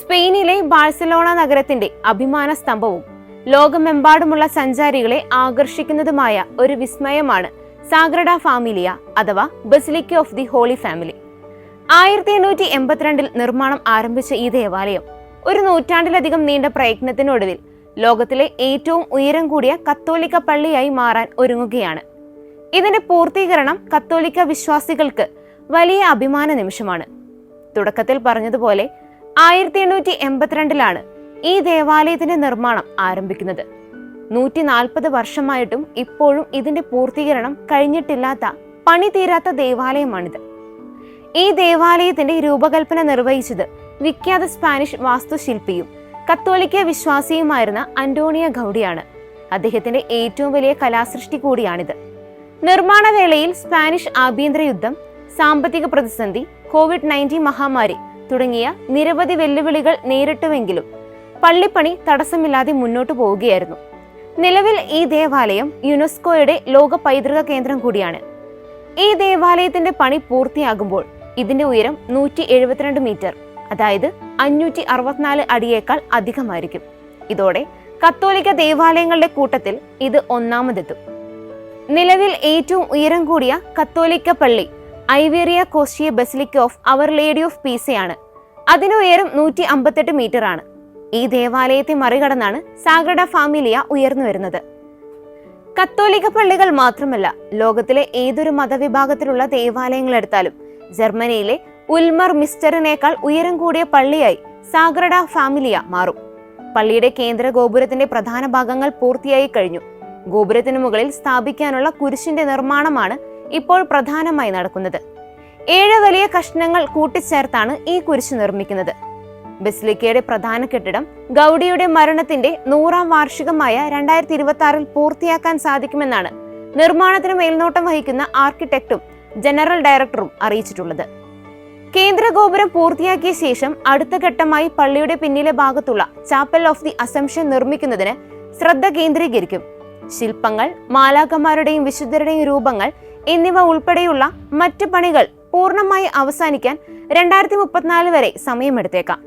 സ്പെയിനിലെ ബാഴ്സലോണ നഗരത്തിന്റെ അഭിമാന സ്തംഭവും ലോകമെമ്പാടുമുള്ള സഞ്ചാരികളെ ആകർഷിക്കുന്നതുമായ ഒരു വിസ്മയമാണ് സാഗ്രഡ ഫാമിലിയ അഥവാ basilica of the holy family. ആയിരത്തി എണ്ണൂറ്റി എൺപത്തിരണ്ടിൽ നിർമ്മാണം ആരംഭിച്ച ഈ ദേവാലയം ഒരു നൂറ്റാണ്ടിലധികം നീണ്ട പ്രയത്നത്തിനൊടുവിൽ ലോകത്തിലെ ഏറ്റവും ഉയരം കൂടിയ കത്തോലിക്ക പള്ളിയായി മാറാൻ ഒരുങ്ങുകയാണ്. ഇതിന്റെ പൂർത്തീകരണം കത്തോലിക്ക വിശ്വാസികൾക്ക് വലിയ അഭിമാന നിമിഷമാണ്. തുടക്കത്തിൽ പറഞ്ഞതുപോലെ ആയിരത്തി എണ്ണൂറ്റി എൺപത്തിരണ്ടിലാണ് ഈ ദേവാലയത്തിന്റെ നിർമ്മാണം ആരംഭിക്കുന്നത്. നൂറ്റി നാൽപ്പത് വർഷമായിട്ടും ഇപ്പോഴും ഇതിന്റെ പൂർത്തീകരണം കഴിഞ്ഞിട്ടില്ലാത്ത പണി തീരാത്ത ദേവാലയമാണിത്. ഈ ദേവാലയത്തിന്റെ രൂപകൽപ്പന നിർവഹിച്ചത് വിഖ്യാത സ്പാനിഷ് വാസ്തുശില്പിയും കത്തോലിക്ക വിശ്വാസിയുമായിരുന്ന അന്റോണിയ ഗൗഡിയാണ്. അദ്ദേഹത്തിന്റെ ഏറ്റവും വലിയ കലാസൃഷ്ടി കൂടിയാണിത്. നിർമ്മാണ വേളയിൽ സ്പാനിഷ് ആഭ്യന്തര യുദ്ധം സാമ്പത്തിക പ്രതിസന്ധി കോവിഡ് നയന്റീൻ മഹാമാരി തുടങ്ങിയ നിരവധി വെല്ലുവിളികൾ നേരിട്ടുവെങ്കിലും പള്ളിപ്പണി തടസ്സമില്ലാതെ മുന്നോട്ടു പോവുകയായിരുന്നു. നിലവിൽ ഈ ദേവാലയം യുനെസ്കോയുടെ ലോക പൈതൃക കേന്ദ്രം കൂടിയാണ്. ഈ ദേവാലയത്തിന്റെ പണി പൂർത്തിയാകുമ്പോൾ ഇതിന്റെ ഉയരം നൂറ്റി എഴുപത്തിരണ്ട് മീറ്റർ അതായത് അഞ്ഞൂറ്റി അറുപത്തിനാല് അടിയേക്കാൾ അധികമായിരിക്കും. ഇതോടെ കത്തോലിക്ക ദേവാലയങ്ങളുടെ കൂട്ടത്തിൽ ഇത് ഒന്നാമതെത്തും. നിലവിൽ ഏറ്റവും ഉയരം കൂടിയ കത്തോലിക്ക പള്ളി ഐവേറിയ കോസ്റ്റിയ basilica of our lady of പീസയാണ് അതിനുയരം നൂറ്റി അമ്പത്തെട്ട് മീറ്റർ ആണ്. ഈ ദേവാലയത്തെ മറികടന്നാണ് സാഗ്രഡ ഫാമിലിയ ഉയർന്നു വരുന്നത്. കത്തോലിക്ക പള്ളികൾ മാത്രമല്ല ലോകത്തിലെ ഏതൊരു മതവിഭാഗത്തിലുള്ള ദേവാലയങ്ങൾ എടുത്താലും ജർമ്മനിയിലെ ഉൽമർ മിസ്റ്ററിനേക്കാൾ ഉയരം കൂടിയ പള്ളിയായി സാഗ്രഡ ഫാമിലിയ മാറും. പള്ളിയുടെ കേന്ദ്ര ഗോപുരത്തിന്റെ പ്രധാന ഭാഗങ്ങൾ പൂർത്തിയായി കഴിഞ്ഞു. ഗോപുരത്തിനു മുകളിൽ സ്ഥാപിക്കാനുള്ള കുരിശിന്റെ നിർമ്മാണമാണ് ഇപ്പോൾ പ്രധാനമായി നടക്കുന്നത്. ഏഴ് വലിയ കഷ്ണങ്ങൾ കൂട്ടിച്ചേർത്താണ് ഈ കുരിശ് നിർമ്മിക്കുന്നത്. ബസിലിക്കയുടെ പ്രധാന കെട്ടിടം ഗൗഡിയുടെ മരണത്തിന്റെ നൂറാം വാർഷികമായ രണ്ടായിരത്തി ഇരുപത്തി ആറിൽ പൂർത്തിയാക്കാൻ സാധിക്കുമെന്നാണ് നിർമ്മാണത്തിന് മേൽനോട്ടം വഹിക്കുന്ന ആർക്കിടെക്റ്റും ജനറൽ ഡയറക്ടറും അറിയിച്ചിട്ടുള്ളത്. കേന്ദ്ര ഗോപുരം പൂർത്തിയാക്കിയ ശേഷം അടുത്ത ഘട്ടമായി പള്ളിയുടെ പിന്നിലെ ഭാഗത്തുള്ള ചാപ്പൽ ഓഫ് ദി അസംഷൻ നിർമ്മിക്കുന്നതിന് ശ്രദ്ധ കേന്ദ്രീകരിക്കും. ശില്പങ്ങൾ മാലാഖമാരുടെയും വിശുദ്ധരുടെയും രൂപങ്ങൾ എന്നിവ ഉൾപ്പെടെയുള്ള മറ്റ് പണികൾ പൂർണമായി അവസാനിക്കാൻ രണ്ടായിരത്തി മുപ്പത്തിനാല് വരെ സമയമെടുത്തേക്കാം.